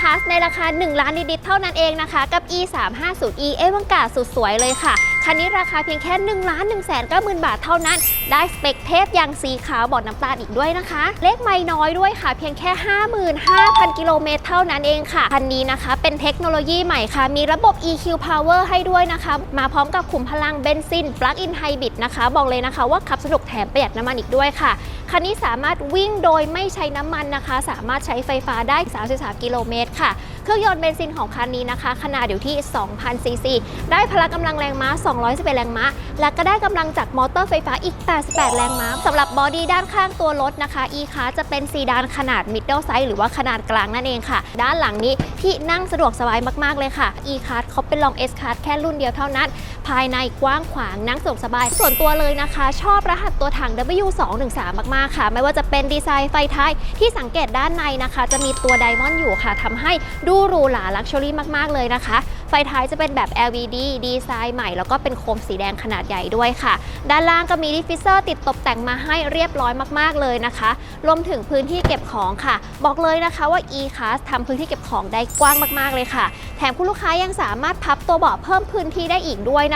คัสในราคา 1 ล้านดิดๆเท่านั้นเองนะคะ กับ e 3 5 0 e เอวังกาสุดสวยเลยค่ะ คันนี้ราคาเพียงแค่1ล้าน1แสน9หมื่นบาทเท่านั้น ได้สเปคเทพยางสีขาวบอดน้ำตาลอีกด้วยนะคะ เลขไม่น้อยด้วยค่ะ เพียงแค่ 55,000 กิโลเมตรเท่านั้นเองค่ะ คันนี้นะคะ เป็นเทคโนโลยีใหม่ค่ะ มีระบบ EQ Power ให้ด้วยนะคะ มาพร้อมกับขุมพลังเบนซิน Plug-in Hybrid นะคะ บอกเลยนะคะว่าขับสนุกแถมประหยัดน้ำมันอีกด้วยค่ะ คันนี้สามารถวิ่งโดยไม่ใช้น้ำมันนะคะ สามารถใช้ไฟฟ้าได้ 33 กิโลเมตรค่ะ เครื่องยนต์เบนซินของคันนี้นะคะ ขนาดอยู่ที่ 2,000 ซีซี ได้พละกำลังแรงม้า211 แรงม้า และก็ได้กำลังจากมอเตอร์ไฟฟ้าอีก 88 แรงม้าสำหรับบอดี้ด้านข้างตัวรถนะคะ e c a r จะเป็นซีดานขนาด middle size หรือว่าขนาดกลางนั่นเองค่ะ ด้านหลังนี้ที่นั่งสะดวกสบายมากๆเลยค่ะ e c a r เขาเป็นลอง S car แค่รุ่นเดียวเท่านั้น ภายในกว้างขวางนั่งสะดวกสบาย ส่วนตัวเลยนะคะ ชอบรหัสตัวถัง W213 มากๆค่ะ ไม่ว่าจะเป็นดีไซน์ไฟท้ายที่สังเกตด้านในนะคะ จะมีตัวไดมอนด์อยู่ค่ะทำให้ดูหรูหราลักชัวรี่มากๆเลยนะคะ ไฟท้ายจะเป็นแบบ LED ดีไซน์ใหม่แล้วก็เป็นโคมสีแดงขนาดใหญ่ด้วยค่ะ ด้านล่างก็มีดิฟฟิเซอร์ติดตกแต่งมาให้เรียบร้อยมากๆเลยนะคะ รวมถึงพื้นที่เก็บของค่ะ บอกเลยนะคะว่า e-class ทำพื้นที่เก็บของได้กว้างมากๆเลยค่ะ แถมคุณลูกค้ายังสามารถพับตัวเบาะเพิ่มพื้นที่ได้อีกด้วยน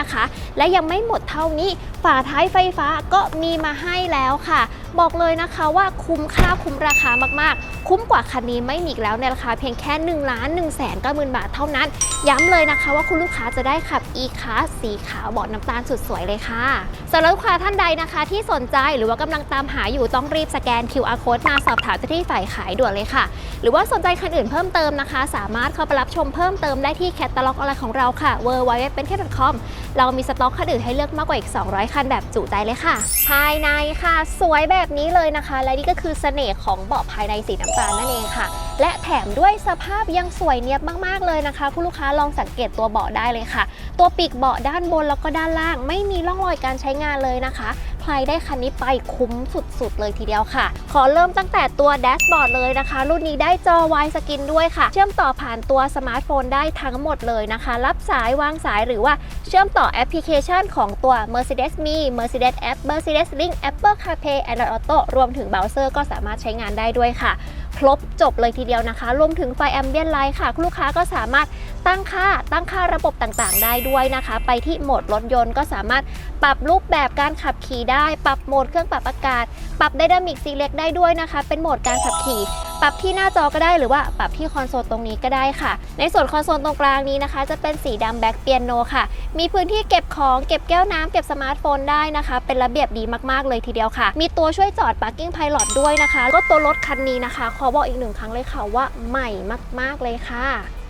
ะคะและยังไม่หมดเท่านี้ ฝาท้ายไฟฟ้าก็มีมาให้แล้วค่ะ บอกเลยนะคะว่าคุ้มค่าคุ้มราคามากๆ คุ้มกว่าคันนี้ไม่มีอีกแล้วในราคาเพียงแค่1ล้าน1แสน9หมื่นบาทเท่านั้น ย้ำเลยนะคะว่าคุณลูกค้าจะได้ขับ e c a s สีขาวเบาะน้ำตาลสุดสวยเลยค่ะสำหรับลูกค้าท่านใดนะคะที่สนใจหรือว่ากำลังตามหาอยู่ต้องรีบสแกน QR code มาสอบถามเจ้าที่ฝ่ายขายด่วนเลยค่ะ หรือว่าสนใจคันอื่นเพิ่มเติมนะคะ สามารถเข้าไปรับชมเพิ่มเติมได้ที่แคตตาล็อกออนไลน์ของเราค่ะ w w w p e n k e t c o m เรามีสต็อกคันอื่นให้เลือกมากกว่าอีก 200 คันแบบจุใจเลยค่ะ ภายในค่ะ สวยแบบแบบนี้เลยนะคะ และนี่ก็คือเสน่ห์ของเบาะภายในสีน้ำตาลนั่นเองค่ะ และแถมด้วยสภาพยังสวยเนียบมากๆเลยนะคะคุณลูกค้าลองสังเกตตัวเบาะได้เลยค่ะ ตัวปีกเบาะด้านบนแล้วก็ด้านล่าง ไม่มีร่องรอยการใช้งานเลยนะคะ ใครได้คันนี้ไปคุ้มสุดๆ เลยทีเดียวค่ะ ขอเริ่มตั้งแต่ตัวแดชบอร์ดเลยนะคะ รุ่นนี้ได้จอวายสกินด้วยค่ะ เชื่อมต่อผ่านตัวสมาร์ทโฟนได้ทั้งหมดเลยนะคะ รับสายวางสายหรือว่าเชื่อมต่อแอปพลิเคชันของตัว Mercedes Me Mercedes App Mercedes Link Apple CarPlay Android Auto รวมถึงเบราว์เซอร์ก็สามารถใช้งานได้ด้วยค่ะครบจบเลยทีเดียวนะคะ รวมถึงไฟแอมเบียนไลท์ค่ะ ลูกค้าก็สามารถตั้งค่าตั้งค่าระบบต่างๆ ได้ด้วยนะคะ ไปที่โหมดรถยนต์ก็สามารถปรับรูปแบบการขับขี่ได้ ปรับโหมดเครื่องปรับอากาศ ปรับไดนามิกซีเล็กได้ด้วยนะคะ เป็นโหมดการขับขี่ ปรับที่หน้าจอก็ได้หรือว่าปรับที่คอนโซลตรงนี้ก็ได้ค่ะ ในส่วนคอนโซลตรงกลางนี้นะคะ จะเป็นสีดำแบ็คเปียโนค่ะ มีพื้นที่เก็บของเก็บแก้วน้ำเก็บสมาร์ทโฟนได้นะคะ เป็นระเบียบดีมากๆเลยทีเดียวค่ะ มีตัวช่วยจอด Parking Pilot ด้วยนะคะ ก็ตัวรถคันนี้นะคะ ขอบอกอีกหนึ่งครั้งเลยค่ะว่าใหม่มาก ๆเลยค่ะ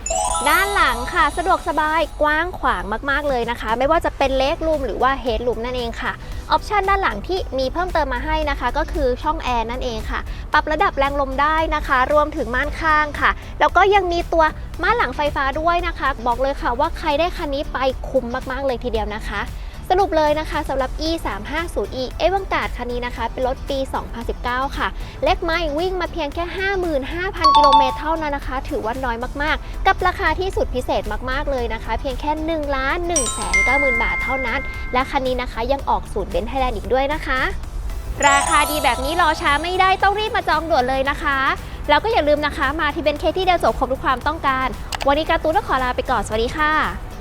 ด้านหลังค่ะสะดวกสบายกว้างขวางมากๆเลยนะคะ ไม่ว่าจะเป็นเลกรูมหรือว่าเฮดรูมนั่นเองค่ะออปชันด้านหลังที่มีเพิ่มเติมมาให้นะคะ ก็คือช่องแอร์นั่นเองค่ะ ปรับระดับแรงลมได้นะคะ รวมถึงม่านข้างค่ะ แล้วก็ยังมีตัวม่านหลังไฟฟ้าด้วยนะคะ บอกเลยค่ะว่าใครได้คันนี้ไปคุ้มมากๆเลยทีเดียวนะคะ สรุปเลยนะคะสำหรับ e 3 5 0 e เอวังกาดคันนี้นะคะ เป็นรถปี 2019 ค่ะ เล็กไม่วิ่งมาเพียงแค่ 55,000 กิโลเมตรเท่านั้นนะคะ ถือว่าน้อยมากๆ กับราคาที่สุดพิเศษมากๆเลยนะคะ เพียงแค่1ล้าน1แสน90,000บาทเท่านั้น และคันนี้นะคะยังออกศูนย์เบนซ์ไทยแลนด์อีกด้วยนะคะ ราคาดีแบบนี้รอช้าไม่ได้ต้องรีบมาจองด่วนเลยนะคะ แล้วก็อย่าลืมนะคะ มาที่เบนเคที่เดียวจบครบทุกความต้องการ วันนี้การ์ตูนต้องขอลาไปก่อนสวัสดีค่ะ